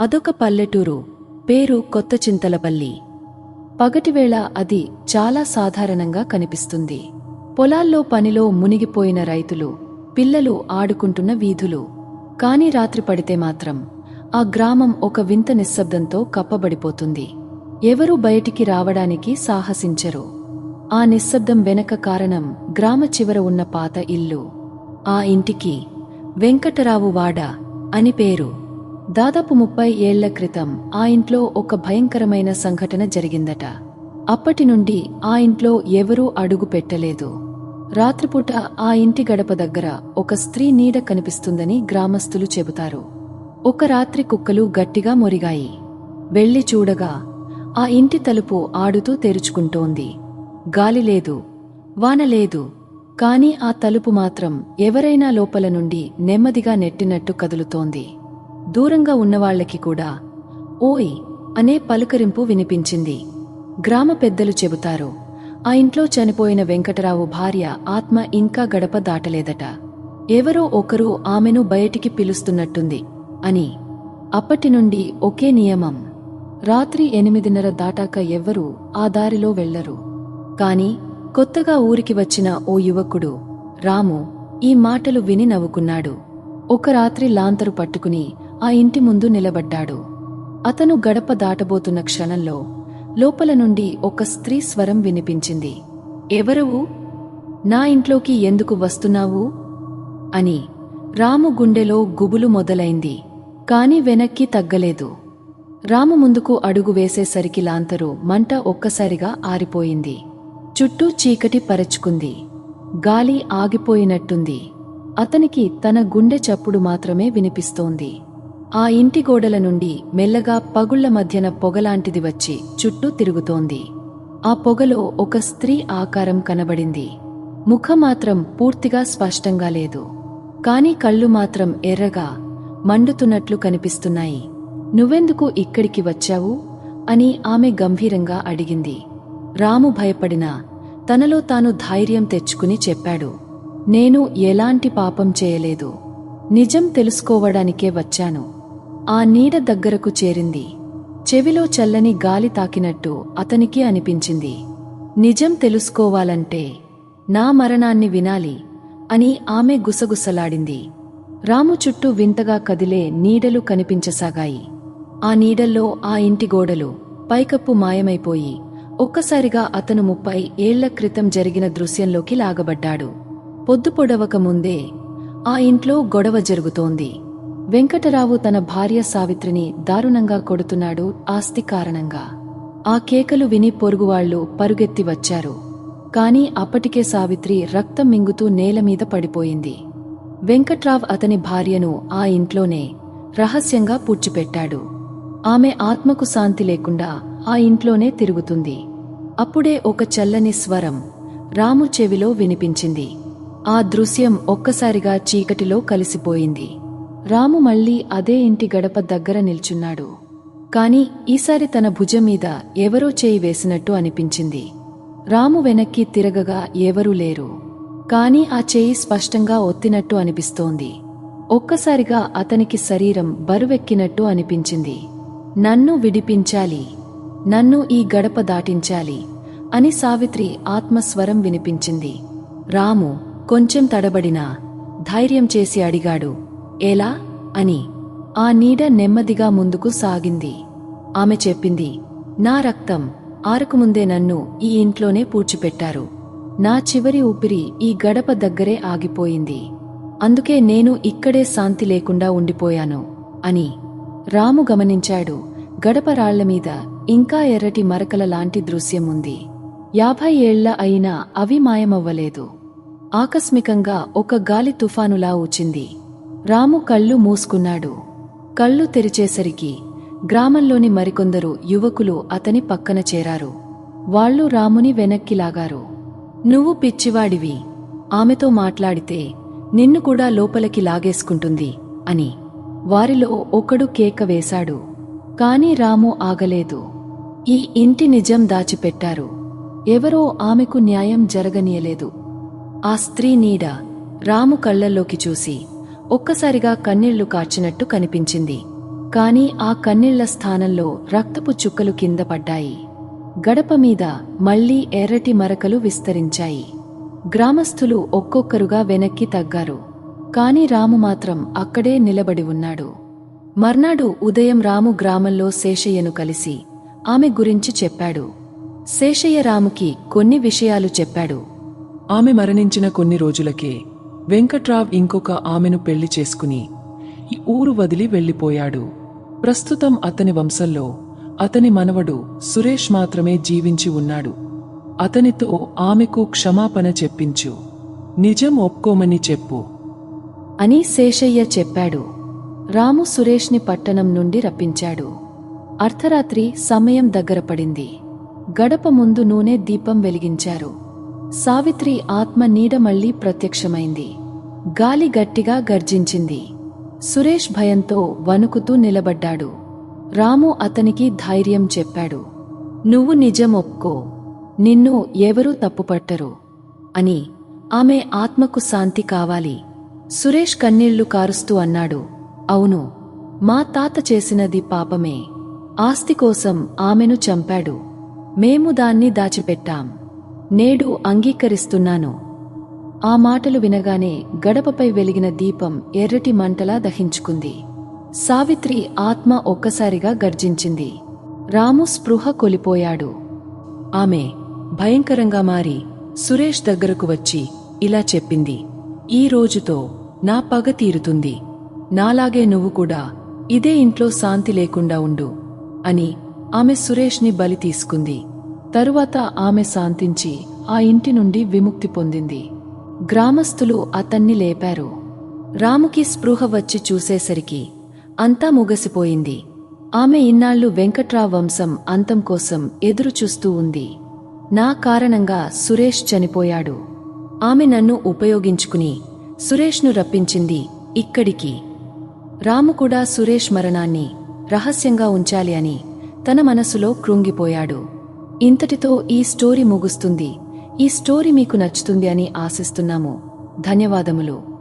అదొక పల్లెటూరు. పేరు కొత్త చింతలపల్లి పగటివేళ అది చాలా సాధారణంగా కనిపిస్తుంది. పొలాల్లో పనిలో మునిగిపోయిన రైతులు పిల్లలు ఆడుకుంటున్న వీధులు. కాని రాత్రి పడితే మాత్రం ఆ గ్రామం ఒక వింత నిశ్శబ్దంతో కప్పబడిపోతుంది. ఎవరూ బయటికి రావడానికి సాహసించరు. ఆ నిశ్శబ్దం వెనక కారణం గ్రామ చివర ఉన్న పాత ఇల్లు. ఆ ఇంటికి వెంకటరావు వాడ అని పేరు. దాదాపు ముప్పై ఏళ్ళ క్రితం ఆ ఇంట్లో ఒక భయంకరమైన సంఘటన జరిగిందట. అప్పటి నుండి ఆ ఇంట్లో ఎవరూ అడుగు పెట్టలేదు. రాత్రిపూట ఆ ఇంటి గడప దగ్గర ఒక స్త్రీ నీడ కనిపిస్తుందని గ్రామస్తులు చెబుతారు. ఒక రాత్రి కుక్కలు గట్టిగా మొరిగాయి. వెళ్ళి చూడగా ఆ ఇంటి తలుపు ఆడుతూ తెరుచుకుంటోంది. గాలి లేదు వాన లేదు కాని ఆ తలుపు మాత్రం ఎవరైనా లోపల నుండి నెమ్మదిగా నెట్టినట్టు కదులుతోంది. దూరంగా ఉన్నవాళ్ళకి కూడా ఓయ్ అనే పలుకరింపు వినిపించింది. గ్రామ పెద్దలు చెబుతారు ఆ ఇంట్లో చనిపోయిన వెంకటరావు భార్య ఆత్మ ఇంకా గడప దాటలేదట. ఎవరో ఒకరు ఆమెను బయటికి పిలుస్తున్నట్టుంది అని. అప్పటి నుండి ఒకే నియమం రాత్రి ఎనిమిదిన్నర దాటాక ఎవ్వరూ ఆ దారిలో వెళ్ళరు కాని కొత్తగా ఊరికి వచ్చిన ఓ యువకుడు రాము ఈ మాటలు విని నవ్వుకున్నాడు. ఒక రాత్రి లాంతరు పట్టుకుని ఆ ఇంటి ముందు నిలబడ్డాడు. అతను గడప దాటబోతున్న క్షణంలో లోపల నుండి ఒక స్త్రీ స్వరం వినిపించింది. ఎవరవు నా ఇంట్లోకి ఎందుకు వస్తున్నావు? అని. రాము గుండెలో గుబులు మొదలైంది కాని వెనక్కి తగ్గలేదు. రాము ముందుకు అడుగు వేసేసరికి లాంతరు మంట ఒక్కసారిగా ఆరిపోయింది. చుట్టూ చీకటి పరచుకుంది. గాలి ఆగిపోయినట్టుంది. అతనికి తన గుండె చప్పుడు మాత్రమే వినిపిస్తోంది. ఆ ఇంటి గోడల నుండి మెల్లగా పగుళ్ళ మధ్యన పొగలాంటిది వచ్చి చుట్టూ తిరుగుతోంది. ఆ పొగలో ఒక స్త్రీ ఆకారం కనబడింది. ముఖం మాత్రం పూర్తిగా స్పష్టంగా లేదు. కాని కళ్ళు మాత్రం ఎర్రగా మండుతున్నట్లు కనిపిస్తున్నాయి. నువ్వెందుకు ఇక్కడికి వచ్చావు? అని ఆమె గంభీరంగా అడిగింది. రాము భయపడినా తనలో తాను ధైర్యం తెచ్చుకుని చెప్పాడు. నేను ఎలాంటి పాపం చేయలేదు. నిజం తెలుసుకోవడానికే వచ్చాను. ఆ నీడ దగ్గరకు చేరింది. చెవిలో చల్లని గాలి తాకినట్టు అతనికి అనిపించింది. నిజం తెలుసుకోవాలంటే నా మరణాన్ని వినాలి అని ఆమె గుసగుసలాడింది. రాము చుట్టూ వింతగా కదిలే నీడలు కనిపించసాగాయి. ఆ నీడల్లో ఆ ఇంటి గోడలు పైకప్పు మాయమైపోయి ఒక్కసారిగా అతను ముప్పై ఏళ్ళ క్రితం జరిగిన దృశ్యంలోకి లాగబడ్డాడు. పొద్దు పొడవక ముందే ఆ ఇంట్లో గొడవ జరుగుతోంది. వెంకటరావు తన భార్య సావిత్రిని దారుణంగా కొడుతున్నాడు ఆస్తి కారణంగా. ఆ కేకలు విని పొరుగువాళ్ళు పరుగెత్తి వచ్చారు. కాని అప్పటికే సావిత్రి రక్తం మింగుతూ నేలమీద పడిపోయింది. వెంకట్రావ్ అతని భార్యను ఆ ఇంట్లోనే రహస్యంగా పూడ్చిపెట్టాడు. ఆమె ఆత్మకు శాంతి లేకుండా ఆ ఇంట్లోనే తిరుగుతుంది. అప్పుడే ఒక చల్లని స్వరం రాము చెవిలో వినిపించింది. ఆ దృశ్యం ఒక్కసారిగా చీకటిలో కలిసిపోయింది. రాము మళ్ళీ అదే ఇంటి గడప దగ్గర నిల్చున్నాడు. కాని ఈసారి తన భుజం మీద ఎవరో చేయి వేసినట్టు అనిపించింది. రాము వెనక్కి తిరగగా ఎవరూ లేరు. కాని ఆ చేయి స్పష్టంగా ఒత్తినట్టు అనిపిస్తోంది. ఒక్కసారిగా అతనికి శరీరం బరువెక్కినట్టు అనిపించింది. నన్ను విడిపించాలి. నన్ను ఈ గడప దాటించాలి అని సావిత్రి ఆత్మస్వరం వినిపించింది. రాము కొంచెం తడబడినా ధైర్యం చేసి అడిగాడు. ఎలా అని ఆ నీడ నెమ్మదిగా ముందుకు సాగింది. ఆమె చెప్పింది నా రక్తం ఆరకుముందే నన్ను ఈ ఇంట్లోనే పూడ్చిపెట్టారు. నా చివరి ఊపిరి ఈ గడప దగ్గరే ఆగిపోయింది. అందుకే నేను ఇక్కడే శాంతి లేకుండా ఉండిపోయాను అని రాము గమనించాడు. గడప రాళ్ళ మీద ఇంకా ఎర్రటి మరకల లాంటి దృశ్యం ఉంది. యాభై ఏళ్ళ అయినా అవి మాయమవ్వలేదు. ఆకస్మికంగా ఒక గాలి తుఫానులా ఊచింది. రాము కళ్ళు మూసుకున్నాడు. కళ్ళు తెరిచేసరికి గ్రామంలోని మరికొందరు యువకులు అతని పక్కన చేరారు. వాళ్ళు రాముని వెనక్కి లాగారు. నువ్వు పిచ్చివాడివి. ఆమెతో మాట్లాడితే నిన్ను కూడా లోపలికి లాగేసుకుంటుంది అని. వారిలో ఒకడు కేక వేశాడు. కాని రాము ఆగలేదు. ఈ ఇంటి నిజం దాచిపెట్టారు. ఎవరో ఆమెకు న్యాయం జరగనీయలేదు. ఆ స్త్రీ నీడ రాము కళ్ళల్లోకి చూసి ఒక్కసారిగా కన్నీళ్ళు కార్చినట్టు కనిపించింది. కాని ఆ కన్నీళ్ళ స్థానంలో రక్తపు చుక్కలు కింద పడ్డాయి. గడప మీద మళ్ళీ ఎర్రటి మరకలు విస్తరించాయి. గ్రామస్థులు ఒక్కొక్కరుగా వెనక్కి తగ్గారు. కాని రాము మాత్రం అక్కడే నిలబడి ఉన్నాడు. మర్నాడు ఉదయం రాము గ్రామంలో శేషయ్యను కలిసి ఆమె గురించి చెప్పాడు. శేషయ్య రాముకి కొన్ని విషయాలు చెప్పాడు. ఆమె మరణించిన కొన్ని రోజులకే వెంకట్రావ్ ఇంకొక ఆమెను పెళ్ళి చేసుకుని ఈ ఊరు వదిలి వెళ్ళిపోయాడు ప్రస్తుతం అతని వంశంలో అతని మనవడు సురేష్ మాత్రమే జీవించి ఉన్నాడు. అతనితో ఆమెకు క్షమాపణ చెప్పించు. నిజం ఒప్పుకోమని చెప్పు. అని శేషయ్య చెప్పాడు. రాము సురేష్ని పట్టణం నుండి రప్పించాడు. అర్ధరాత్రి సమయం దగ్గర పడింది. గడప ముందు నూనె దీపం వెలిగించారు. సావిత్రి ఆత్మ నీడ మళ్ళీ ప్రత్యక్షమైంది. గాలి గట్టిగా గర్జించింది. సురేష్ భయంతో వణుకుతూ నిలబడ్డాడు. రాము అతనికి ధైర్యం చెప్పాడు. నువ్వు నిజం ఒప్పుకో. నిన్ను ఎవరూ తప్పుపట్టరు అని ఆమె ఆత్మకు శాంతి కావాలి. సురేష్ కన్నీళ్ళు కారుస్తూ అన్నాడు. అవును. మా తాత చేసినది పాపమే. ఆస్తి కోసం ఆమెను చంపాడు. మేము దాన్ని దాచిపెట్టాం. నేడు అంగీకరిస్తున్నాను. ఆ మాటలు వినగానే గడపపై వెలిగిన దీపం ఎర్రటి మంటలా దహించుకుంది. సావిత్రి ఆత్మ ఒక్కసారిగా గర్జించింది. రాము స్పృహ కొలిపోయాడు. ఆమె భయంకరంగా మారి సురేష్ దగ్గరకు వచ్చి ఇలా చెప్పింది. ఈ రోజుతో నా పగ తీరుతుంది. నాలాగే నువ్వు కూడా ఇదే ఇంట్లో శాంతి లేకుండా ఉండు అని ఆమె సురేష్ని బలి తీసుకుంది. తరువాత ఆమె శాంతించి ఆ ఇంటి నుండి విముక్తి పొందింది. గ్రామస్తులు అతన్ని లేపారు. రాముకి స్పృహ వచ్చి చూసేసరికి అంతా ముగసిపోయింది. ఆమె ఇన్నాళ్ళు వెంకట్రా వంశం అంతం కోసం ఎదురుచూస్తూ ఉంది. నా కారణంగా సురేష్ చనిపోయాడు. ఆమె నన్ను ఉపయోగించుకుని సురేష్ను రప్పించింది ఇక్కడికి. రాము కూడా సురేష్ మరణాన్ని రహస్యంగా ఉంచాలి అని తన మనసులో కృంగిపోయాడు. ఇంతటితో ఈ స్టోరీ ముగుస్తుంది. ఈ స్టోరీ మీకు నచ్చుతుంది అని ఆశిస్తున్నాము. ధన్యవాదములు.